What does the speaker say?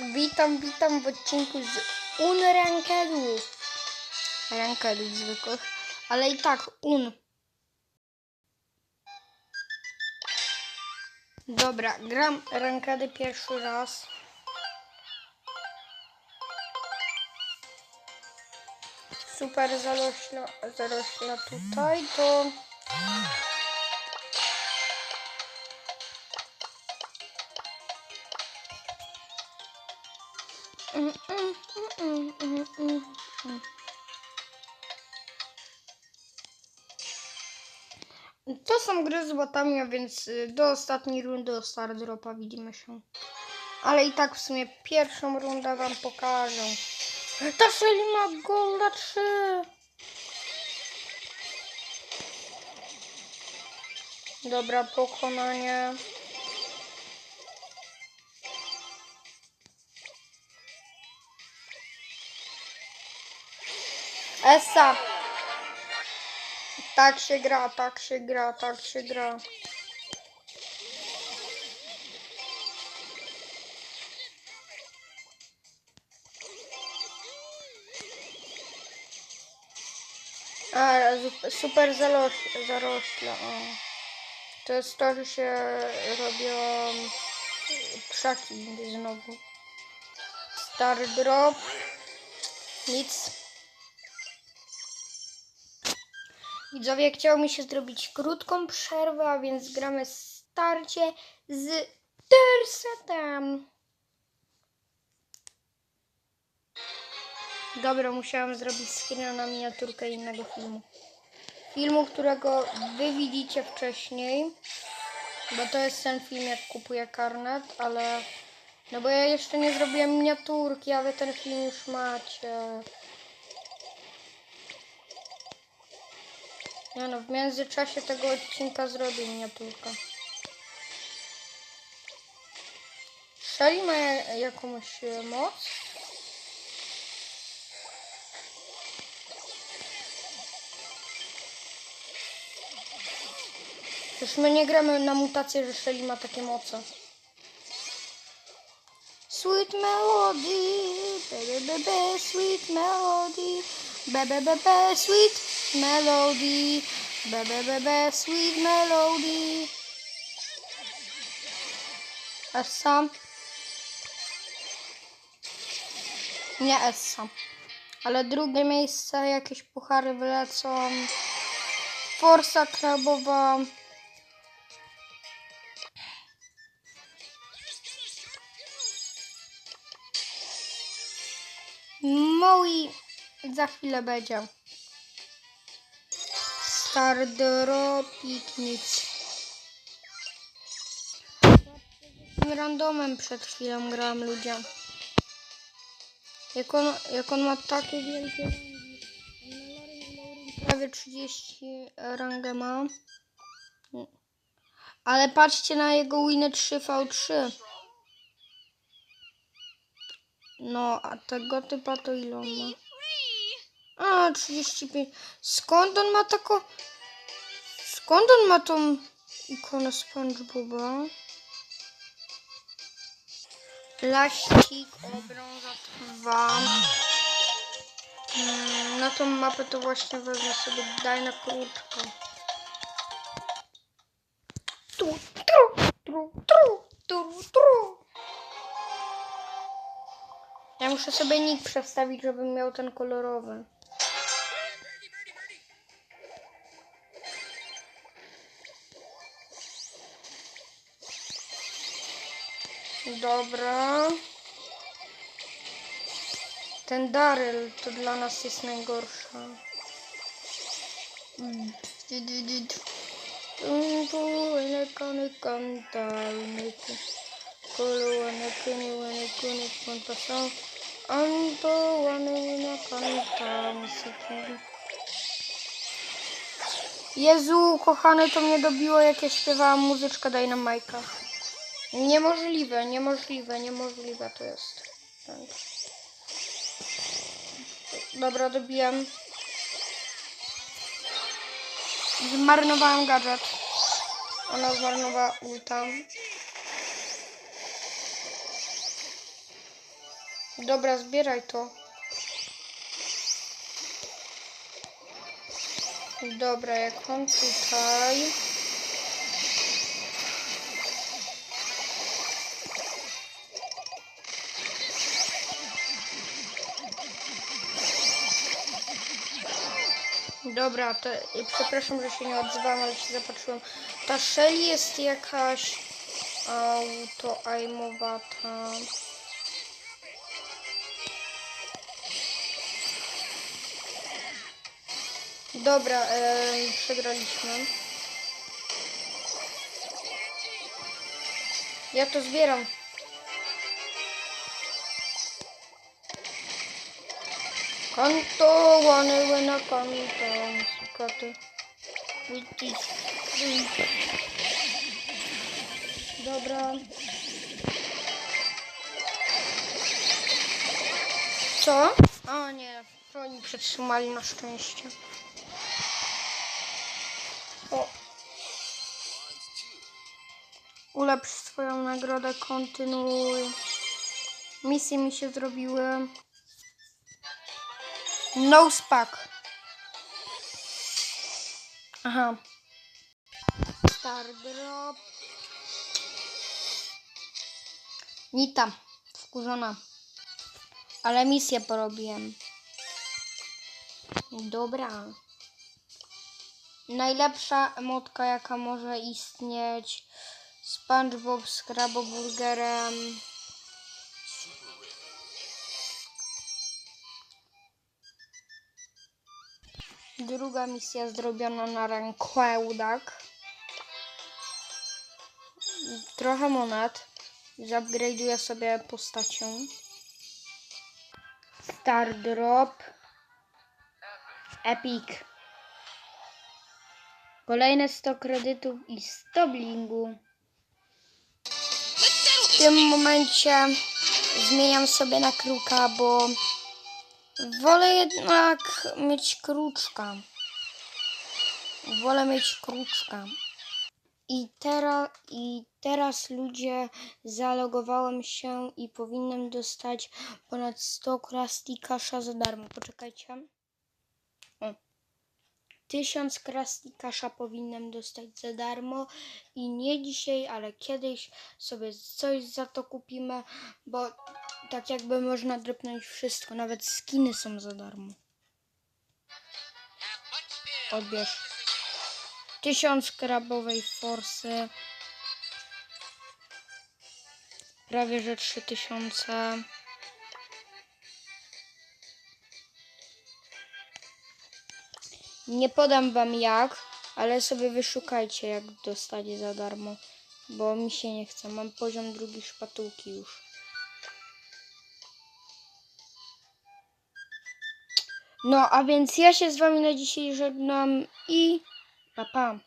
Witam, witam w odcinku z Unrankedów. Rankedów zwykłych, ale i tak Un. Dobra, gram rankedy pierwszy raz. Super zarośla, zarośla tutaj, to... To są gry z botami, więc y, do ostatniej rundy, do Star Dropa widzimy się. Ale i tak w sumie pierwszą rundę wam pokażę. Ta Shelly golda 3! Dobra, pokonanie. Essa! Tak się gra, tak się gra, tak się gra. A, super zaroś- zarośla. O. To jest to, że się robią krzaki znowu. Star drop. Nic. Widzowie, chciało mi się zrobić krótką przerwę, a więc gramy starcie z Tersetem. Dobra, musiałam zrobić screena na miniaturkę innego filmu. Filmu, którego wy widzicie wcześniej, bo to jest ten film, jak kupuję karnet, ale... No bo ja jeszcze nie zrobiłem miniaturki, a wy ten film już macie. Nie no, w międzyczasie tego odcinka zrobię miniaturkę. Shelly ma ja- jakąś e, moc? Już my nie gramy na mutację, że Shelly ma takie moce. Sweet melody, baby, baby, sweet melody, baby, baby, sweet melody, baby, baby, sweet melody. Essa. Nie Essa. Ale drugie miejsce, jakieś puchary wylecą. Forsa krabowa. Moi za chwilę będzie. Stardropik nic. Tym randomem przed chwilą grałem ludzie. Jak on, jak on ma takie wielkie prawie 30 rangę ma. Ale patrzcie na jego winy 3v3. No, a tego typa to ile on ma? A, 35. Skąd on ma taką... Skąd on ma tą ikonę SpongeBoba? Plaścik, obrąza 2. Mm, na tą mapę to właśnie wezmę sobie daj na krótko. Tu, tru, tru, tru, tru, tru. Ja muszę sobie nick przestawić, żebym miał ten kolorowy. Dobra. Ten Daryl to dla nas jest najgorsza. Jezu, kochany, to mnie dobiło, jak ja śpiewałam muzyczkę Daj na Majka. Niemożliwe, niemożliwe, niemożliwe to jest. Tak. Dobra, dobijam. Zmarnowałem gadżet. Ona zmarnowała ulta. Dobra, zbieraj to. Dobra, jak mam tutaj. Dobra, to przepraszam, że się nie odzywam, ale się zapatrzyłem. Ta Shelly jest jakaś autoajmowata. Dobra, e, przegraliśmy. Ja to zbieram. Kanto, łany, łyna, kanto, skaty. Widzisz. Dobra. Co? A nie, oni przetrzymali na szczęście. O. Ulepsz swoją nagrodę, kontynuuj. Misje mi się zrobiły. No spak. Aha. Star drop. Nita. Wkurzona. Ale misję porobiłem. Dobra. Najlepsza emotka, jaka może istnieć. SpongeBob z kraboburgerem. Druga misja zrobiona na rękołdak. Trochę monet. Zupgrade'uję sobie postacią. Star Drop. Epic. Kolejne 100 kredytów i 100 blingu. W tym momencie zmieniam sobie na kruka, bo wolę jednak mieć kruczka. Wolę mieć kruczka. I teraz, I teraz ludzie zalogowałem się i powinienem dostać ponad 100 krasti kasza za darmo. Poczekajcie. O. 1000 krasti kasza powinienem dostać za darmo i nie dzisiaj, ale kiedyś sobie coś za to kupimy, bo tak jakby można dropnąć wszystko, nawet skiny są za darmo. Odbierz. 1000 krabowej forsy. Prawie że 3000. Nie podam wam jak, ale sobie wyszukajcie jak dostać za darmo, bo mi się nie chce. Mam poziom drugi szpatułki już. No, a więc ja się z wami na dzisiaj żegnam i pa pa.